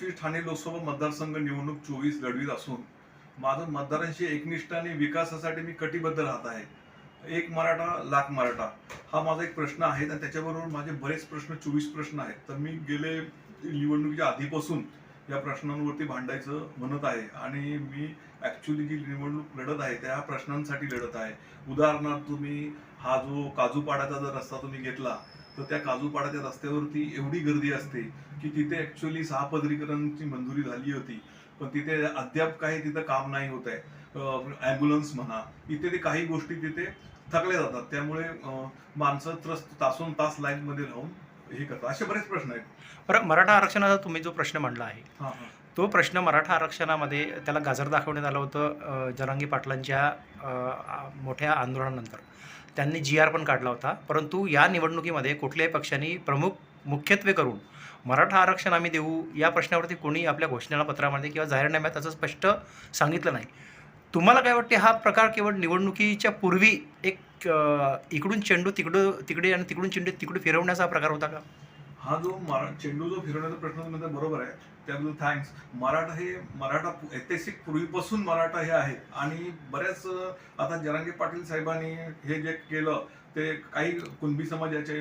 पंचवीस ठाणे लोकसभा मतदारसंघ निवडणूक चोवीस लढवीत असून माझं मतदारांशी एकनिष्ठ आणि विकासासाठी मी कटिबद्ध राहत आहे. एक मराठा लाख मराठा हा माझा एक प्रश्न आहे आणि त्याच्याबरोबर माझे बरेच प्रश्न चोवीस प्रश्न आहेत. तर मी गेले निवडणुकीच्या आधीपासून या प्रश्नांवरती भांडायचं म्हणत आहे आणि मी ॲक्च्युली जी निवडणूक लढत आहे त्या प्रश्नांसाठी लढत आहे. उदाहरणार्थ तुम्ही हा जो काजूपाड्याचा जर रस्ता तुम्ही घेतला तर त्या काजूपाड्याच्या रस्त्यावरती एवढी गर्दी असते की तिथे ॲक्च्युली सहापदरीकरणची मंजुरी झाली होती. पण तिथे अद्याप काही तिथं काम नाही होत आहे. ॲम्ब्युलन्स म्हणा इत्यादी काही गोष्टी तिथे थकल्या जातात. त्यामुळे माणसं त्रस्त तासून तास लाईनमध्ये राहून हे करतात. असे बरेच प्रश्न आहेत. बरं मराठा आरक्षणाचा तुम्ही जो प्रश्न मांडला आहे हां हां. तो प्रश्न मराठा आरक्षणामध्ये त्याला गाजर दाखवण्यात आलं होतं जनांगी जरांगी पाटलांच्या मोठ्या आंदोलनानंतर. त्यांनी जी आर पण काढला होता. परंतु या निवडणुकीमध्ये कुठल्याही पक्षांनी प्रमुख मुख्यत्वे करून मराठा आरक्षण आम्ही देऊ या प्रश्नावरती कोणी आपल्या घोषणापत्रामध्ये किंवा जाहीरनाम्यात त्याचं स्पष्ट सांगितलं नाही. तुम्हाला काय वाटते हा प्रकार केवळ निवडणुकीच्या पूर्वी एक इकडून चेंडू तिकडं तिकडे आणि तिकडून चेंडू तिकडे फिरवण्याचा प्रकार होता का? हा जो मरा चेंडू जो फिरवण्याचा प्रश्न तुम्ही बरोबर आहे. त्याबद्दल थँक्स मराठा हे मराठा ऐतिहासिक पूर्वीपासून मराठा हे आहेत. आणि बऱ्याच आता जरांगे पाटील साहेबांनी हे जे केलं ते काही कुणबी समाजाचे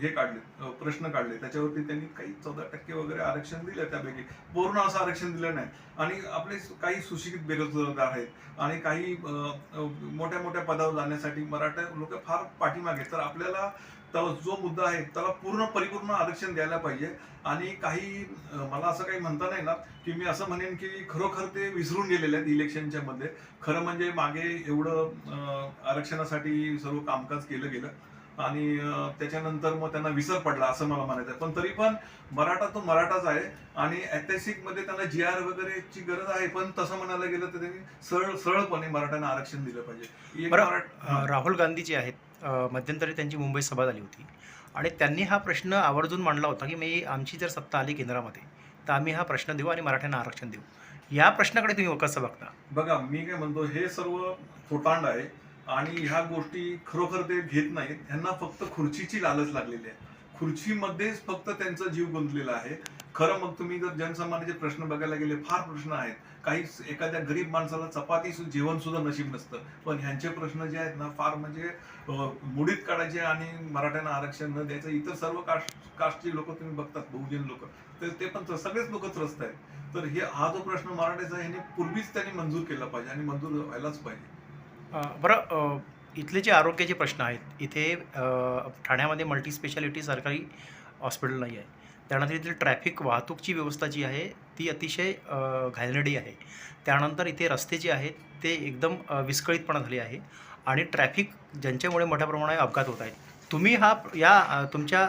हे काढले प्रश्न काढले. त्याच्यावरती त्यांनी काही चौदा टक्के वगैरे आरक्षण दिलं त्यापैकी. पूर्ण असं आरक्षण दिलं नाही. आणि आपले काही सुशिक्षित बेरोजगार आहेत. आणि काही मोठ्या मोठ्या पदावर जाण्यासाठी मराठा लोक फार पाठीमागे तर आपल्याला तर जो मुद्दा आहे त्याला पूर्ण परिपूर्ण आरक्षण द्यायला पाहिजे. आणि काही मला असं काही म्हणता नाही ना की मी असं म्हणेन की खरोखर ते विसरून गेलेले आहेत इलेक्शनच्या मध्ये. खरं म्हणजे मागे एवढं आरक्षणासाठी सर्व कामकाज केलं गेलं. आणि त्याच्यानंतर मग त्यांना विसर पडला असं मला म्हणायचं आहे. पण तरी पण मराठा तो मराठाच आहे आणि ऐतिहासिकमध्ये त्यांना जी आर वगैरेची गरज आहे पण तसं म्हणायला गेलं तर त्यांनी सरळ सरळपणे मराठ्यांना आरक्षण दिलं पाहिजे. राहुल गांधी जे आहेत. मध्यंतरी त्यांची मुंबईत सभा झाली होती. आणि त्यांनी हा प्रश्न आवर्जून मांडला होता की मी आमची जर सत्ता आली केंद्रामध्ये तर आम्ही हा प्रश्न देऊ आणि मराठ्यांना आरक्षण देऊ. या प्रश्नाकडे तुम्ही कसं बघता? बघा मी काय म्हणतो हे सर्व थोटांड आहे आणि ह्या गोष्टी खरोखर ते घेत नाहीत. त्यांना फक्त खुर्चीची लालच लागलेली आहे. खुर्चीमध्येच फक्त त्यांचा जीव गुंतलेला आहे. खरं मग तुम्ही जर जनसामान्याचे प्रश्न बघायला गेले फार प्रश्न आहेत. काही एखाद्या गरीब माणसाला चपाती जेवण सुद्धा नशीब नसतं. पण ह्यांचे प्रश्न जे आहेत ना फार म्हणजे मुडीत काढायचे आणि मराठ्यांना आरक्षण न द्यायचं इतर सर्व कास्ट कास्टची लोक तुम्ही बघतात बहुजन लोक. तर ते पण सगळेच लोक त्रस्त आहेत. तर हे हा जो प्रश्न मराठ्याचा ह्याने पूर्वीच त्यांनी मंजूर केला पाहिजे आणि मंजूर व्हायलाच पाहिजे. बरं इथले जे आरोग्याचे प्रश्न आहेत इथे ठाण्यामध्ये मल्टी स्पेशालिटी सरकारी हॉस्पिटल नाही आहे. त्यानंतर इथली ट्रॅफिक वाहतूकची व्यवस्था जी आहे ती अतिशय घालनडी आहे. त्यानंतर इथे रस्ते जे आहेत ते एकदम विस्कळीतपणा झाले आहे आणि ट्रॅफिक ज्यांच्यामुळे मोठ्या प्रमाणात अपघात होत आहेत. तुम्ही हा या तुमच्या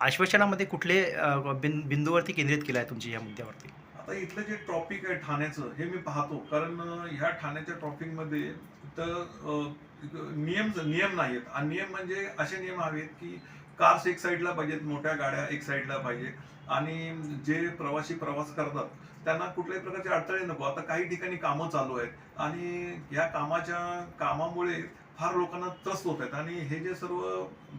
आश्वासनामध्ये कुठले बिन बिंदूवरती केंद्रित केलं आहे तुमच्या या मुद्द्यावरती? आता इथलं जे ट्रॉपिक आहे ठाण्याचं हे मी पाहतो. कारण ह्या ठाण्याच्या ट्रॉपिकमध्ये तर नियम नियम नाही आहेत आणि नियम म्हणजे असे नियम हवेत की कार्स एक साईडला पाहिजेत मोठ्या गाड्या एक साईडला पाहिजे. आणि जे प्रवासी प्रवास करतात त्यांना कुठल्याही प्रकारचे अडथळे नको. आता काही ठिकाणी कामं चालू आहेत आणि या कामाच्या कामामुळे फार लोकांना त्रस्त होत आहेत. आणि हे जे सर्व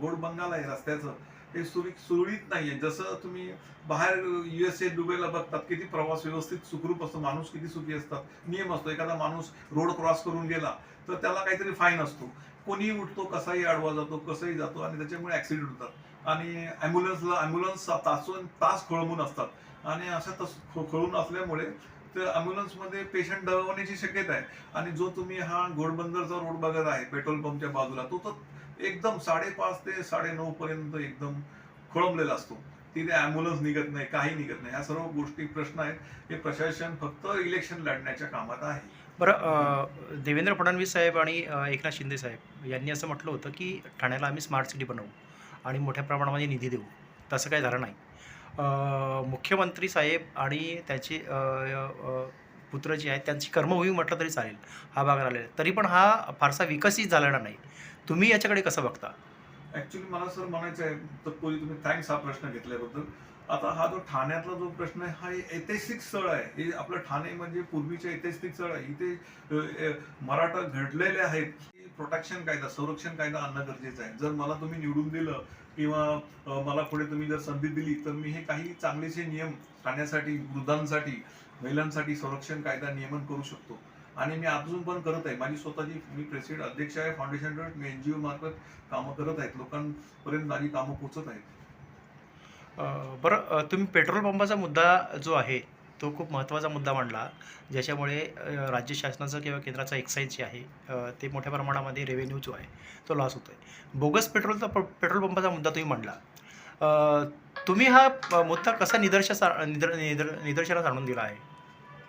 गोड बंगाल आहे रस्त्याचं हे सुरळीत सुरळीत नाहीये. जसं तुम्ही बाहेर युएसए दुबईला बघतात किती प्रवास व्यवस्थित सुखरूप असतो माणूस किती सुखी असतात नियम असतो. एखादा माणूस रोड क्रॉस करून गेला तर त्याला काहीतरी फाईन असतो. कोणीही उठतो कसाही आडवा जातो कसाही जातो आणि त्याच्यामुळे ऍक्सिडेंट होतात. आणि ॲम्ब्युलन्सला ॲम्ब्युलन्स तासून तास खोळंबून असतात. आणि अशा तस खोळून असल्यामुळे तर ॲम्ब्युलन्समध्ये पेशंट दगावण्याची शक्यता आहे. आणि जो तुम्ही हा घोडबंदरचा रोड बघत आहे पेट्रोल पंपच्या बाजूला तो तर एकदम साडेपाच ते साडेनऊ पर्यंत एकदम खोळंबलेला असतो. तिथे ॲम्ब्युलन्स निघत नाही काही निघत नाही. ह्या सर्व गोष्टी प्रश्न आहेत. हे प्रशासन फक्त इलेक्शन लढण्याच्या कामात आहे. बरं देवेंद्र फडणवीस साहेब आणि एकनाथ शिंदे साहेब यांनी असं म्हटलं होतं की ठाण्याला आम्ही स्मार्ट सिटी बनवू आणि मोठ्या प्रमाणामध्ये निधी देऊ. तसं काही झालं नाही. मुख्यमंत्री साहेब आणि त्याचे पुत्र जे आहेत त्यांची कर्मभूमी म्हटलं तरी चालेल. हा भाग राहिलेला तरी पण हा फारसा विकसित झालेला नाही. तुम्ही याच्याकडे कसं बघता? ॲक्च्युली मला सर म्हणायचं आहे तत्पूर्वी तुम्ही थँक्स हा प्रश्न घेतल्याबद्दल. आता हा जो ठाण्यातला जो प्रश्न आहे हा ऐतिहासिक स्थळ आहे. हे आपलं ठाणे म्हणजे पूर्वीचे ऐतिहासिक स्थळ आहे. इथे मराठा घडलेले आहेत. प्रोटेक्शन कायदा संरक्षण कायदा आणणं गरजेचं आहे. जर मला तुम्ही निवडून दिलं किंवा मला पुढे तुम्ही जर संधी दिली तर मी हे काही चांगलेसे नियम ठाण्यासाठी वृद्धांसाठी महिलांसाठी संरक्षण कायदा नियमन करू शकतो. आणि मी अजून पण करत आहे. माझी स्वतःची मी प्रेसिडेंट अध्यक्ष आहे फाउंडेशन मी एन जी ओ मार्फत कामं करत आहेत. लोकांपर्यंत माझी कामं पोचत आहेत. बरं तुम्ही पेट्रोल पंपाचा मुद्दा जो आहे तो खूप महत्त्वाचा मुद्दा मांडला ज्याच्यामुळे राज्य शासनाचं किंवा केंद्राचं एक्साईज जे आहे ते मोठ्या प्रमाणामध्ये रेव्हेन्यू जो आहे तो लॉस होतो आहे बोगस पेट्रोलचा प पेट्रोल पंपाचा मुद्दा तुम्ही मांडला. तुम्ही हा मुद्दा कसा निदर्शस निदर निदर निदर्शनास आणून दिला आहे?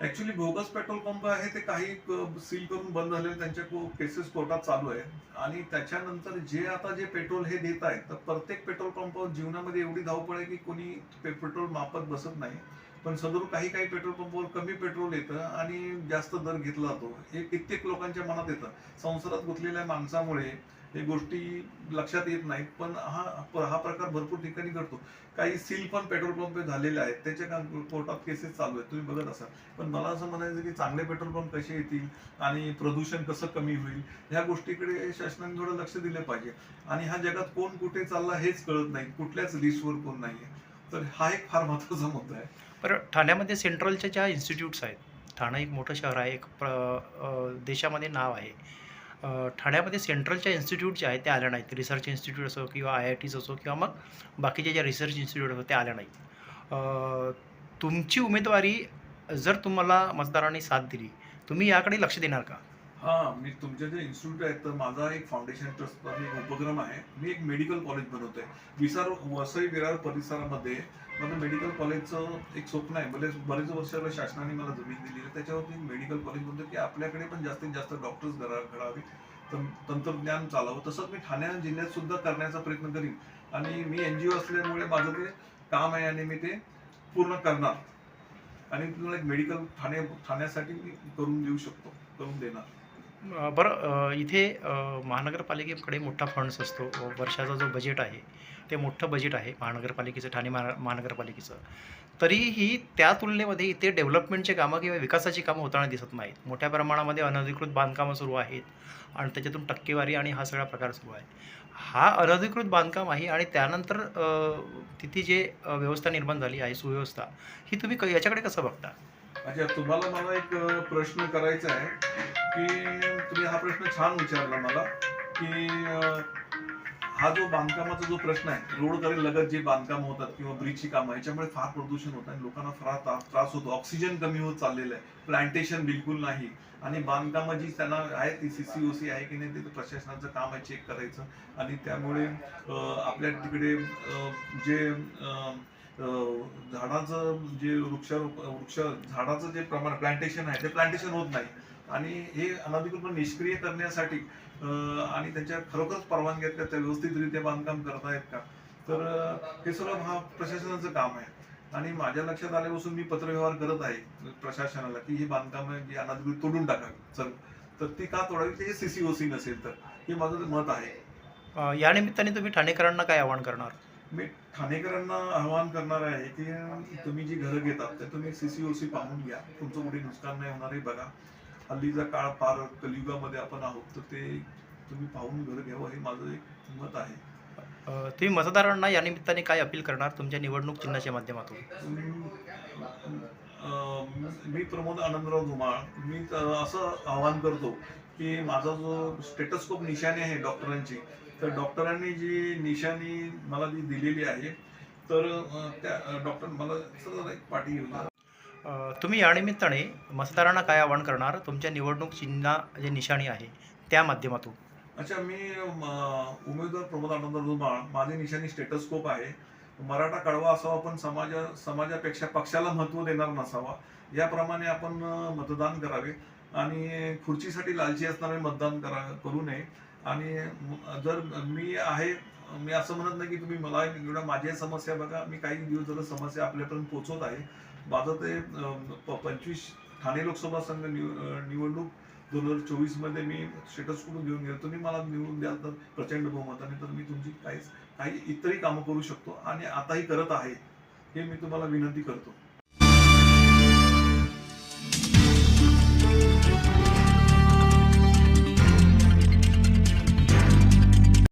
ऍक्च्युली बोगस पेट्रोल पंप आहे ते काही सील करून बंद झालेले त्यांच्या केसेस कोर्टात चालू आहे. आणि त्याच्यानंतर जे आता जे पेट्रोल हे देत आहेत तर प्रत्येक पेट्रोल पंपावर जीवनामध्ये एवढी धावपळ आहे की कोणी पेट्रोल मापत बसत नाही. पण सदर काही काही पेट्रोल पंपावर कमी पेट्रोल येतं आणि जास्त दर घेतला जातो. हे कित्येक लोकांच्या मनात येतं. संसारात गुंतलेल्या माणसामुळे हे गोष्टी लक्षात येत नाहीत पण हा हा प्रकार भरपूर ठिकाणी घडतो. काही सील पण पेट्रोल पंप झालेले आहेत. त्याच्या का- कोर्टात केसेस चालू आहेत. तुम्ही बघत असाल. पण मला असं म्हणायचं की चांगले पेट्रोल पंप कसे येतील आणि प्रदूषण कसं कमी होईल ह्या गोष्टीकडे शासनाने थोडं लक्ष दिलं पाहिजे. आणि ह्या जगात कोण कुठे चालला हेच कळत नाही. कुठल्याच लिस्टवर कोण नाहीये. तर हा एक फार महत्त्वाचा मुद्दा आहे. बरं ठाण्यामध्ये सेंट्रलच्या ज्या इन्स्टिट्यूट्स आहेत ठाणं एक मोठं शहर आहे एक प्र देशामध्ये नाव आहे. ठाण्यामध्ये सेंट्रलच्या इन्स्टिट्यूट ज्या आहेत त्या आल्या नाहीत. रिसर्च इन्स्टिट्यूट असो किंवा आय आय टीज असो किंवा मग बाकीच्या ज्या रिसर्च इन्स्टिट्यूट असो त्या आल्या नाहीत. तुमची उमेदवारी जर तुम्हाला मतदारांनी साथ दिली तुम्ही याकडे लक्ष देणार का? हां मी तुमचे जे इन्स्टिट्यूट आहेत तर माझा एक फाउंडेशन ट्रस्टचा एक उपक्रम आहे. मी एक मेडिकल कॉलेज बनवतोय. विसार वसई विरार परिसरामध्ये माझं मेडिकल कॉलेजचं एक स्वप्न आहे. बरेच बरेच वर्षाला शासनाने मला जमीन दिली आहे त्याच्यावरती मेडिकल कॉलेज म्हणतो की आपल्याकडे पण जास्तीत जास्त डॉक्टर्स घडा घडावे तंत्रज्ञान चालावं. तसंच मी ठाणे जिल्ह्यात सुद्धा करण्याचा प्रयत्न करीन. आणि मी एन जी ओ असल्यामुळे माझं ते काम आहे आणि मी ते पूर्ण करणार. आणि तुम्हाला एक मेडिकल ठाणे ठाण्यासाठी मी करून देऊ शकतो. करून देणार. बरं इथे महानगरपालिकेकडे मोठा फंड्स असतो. वर्षाचा जो बजेट आहे ते मोठं बजेट आहे महानगरपालिकेचं ठाणे महा महानगरपालिकेचं. तरीही त्या तुलनेमध्ये इथे डेव्हलपमेंटचे कामं किंवा विकासाची कामं होताना दिसत नाहीत. मोठ्या प्रमाणामध्ये अनधिकृत बांधकामं सुरू आहेत आणि त्याच्यातून टक्केवारी आणि हा सगळा प्रकार सुरू आहे. हा अनधिकृत बांधकाम आहे आणि त्यानंतर तिथे जे व्यवस्था निर्माण झाली आहे सुव्यवस्था ही तुम्ही क याच्याकडे कसं बघता? अच्छा तुम्हाला मला एक प्रश्न करायचा आहे की तुम्ही हा प्रश्न छान विचारला मला की हा जो बांधकामाचा जो प्रश्न आहे रोडकडे लगत जे बांधकाम होतात किंवा ब्रिजची कामं याच्यामुळे फार प्रदूषण होत आणि लोकांना फार त्रास होतो. ऑक्सिजन कमी होत चाललेलं आहे. प्लांटेशन बिलकुल नाही. आणि बांधकामं जी त्यांना आहे ती सीसीओसी आहे की नाही ते प्रशासनाचं काम आहे चेक करायचं. आणि त्यामुळे आपल्या तिकडे जे झाडाचं जे वृक्ष वृक्ष झाडाचं जे प्रमाण प्लांटेशन आहे ते प्लांटेशन होत नाही. आणि हे अनधिकृत निष्क्रिय करण्यासाठी आणि त्यांच्या खरोखरच परवानगी आहेत का? त्या व्यवस्थितरित्या बांधकाम करतायत का? तर हे सगळं हा प्रशासनाचं काम आहे. आणि माझ्या लक्षात आल्यापासून मी पत्रव्यवहार करत आहे प्रशासनाला की ही बांधकाम जी अनधिकृत तोडून टाकावी चल. तर ती का तोडावी? ते सीसीओसी नसेल तर. हे माझं मत आहे. या निमित्ताने तुम्ही ठाणेकरांना काय आवाहन करणार? मी ठाणेकरांना आवाहन करणार आहे की तुम्ही जी घरं घेतात ते तुम्ही सीसीओसी पाहून घ्या. तुमचं कुठे नुकसान नाही होणार आहे बघा. हल्लीचा काळ फार कलियुगामध्ये आपण आहोत तर ते तुम्ही पाहून घर घ्यावं हे माझं एक मत आहे. तुम्ही मतदारांना या निमित्ताने काय अपील करणार? तुमच्या निवडणूक चिन्हाच्या माध्यमातून. मी प्रमोद आनंदराव धुमाळ. मी असं आवाहन करतो की माझा जो स्टेटस्कोप निशाणी आहे डॉक्टरांची तर डॉक्टरांनी जी निशाणी मला जी दिलेली आहे तर त्या डॉक्टर मला सर एक पाठी घेऊन तुम्ही या निमित्ताने मतदारांना काय आवाहन करणार? तुमच्या निवडणूक चिन्ह जे निशाणी आहे त्या माध्यमातून. अच्छा मी म, उमेदवार प्रमोद आनंद धुमाळ माझे निशाणी स्टेटस्कोप आहे. मराठा कळवा असावा पण समाजा समाजापेक्षा पक्षाला महत्त्व देणार नसावा. याप्रमाणे आपण मतदान करावे. आणि खुर्चीसाठी लालची असणारे मतदान करा करू नये. आणि जर मी आहे मी असं म्हणत नाही की तुम्ही मला एवढ्या माझ्या समस्या बघा. मी काही दिवस झालं समस्या आपल्यापर्यंत पोहोचवत आहे. माझं ते प- पंचवीस ठाणे लोकसभा संघ निव निवडणूक दोन हजार चोवीसमध्ये मी स्टेटस कुठून घेऊन गेलो तुम्ही मला निवडून द्याल तर प्रचंड बहुमताने तर मी तुमची काही काही इतरही कामं करू शकतो आणि आताही करत आहे हे मी तुम्हाला विनंती करतो.